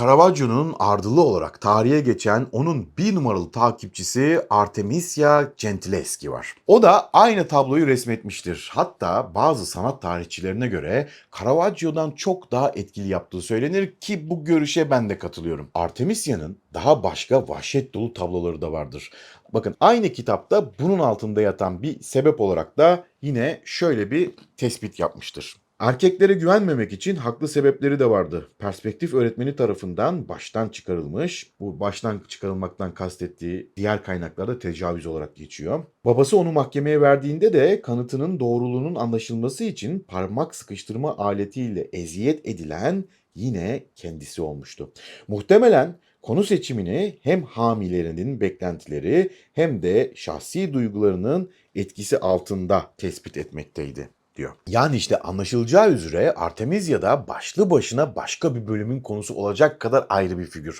Caravaggio'nun ardılı olarak tarihe geçen onun bir numaralı takipçisi Artemisia Gentileschi var. O da aynı tabloyu resmetmiştir. Hatta bazı sanat tarihçilerine göre Caravaggio'dan çok daha etkili yaptığı söylenir ki bu görüşe ben de katılıyorum. Artemisia'nın daha başka vahşet dolu tabloları da vardır. Bakın aynı kitapta bunun altında yatan bir sebep olarak da yine şöyle bir tespit yapmıştır. Erkeklere güvenmemek için haklı sebepleri de vardı. Perspektif öğretmeni tarafından baştan çıkarılmış. Bu baştan çıkarılmaktan kastettiği diğer kaynaklarda tecavüz olarak geçiyor. Babası onu mahkemeye verdiğinde de kanıtının doğruluğunun anlaşılması için parmak sıkıştırma aletiyle eziyet edilen yine kendisi olmuştu. Muhtemelen konu seçimini hem hamilerinin beklentileri hem de şahsi duygularının etkisi altında tespit etmekteydi diyor. Yani işte anlaşılacağı üzere Artemisia da başlı başına başka bir bölümün konusu olacak kadar ayrı bir figür.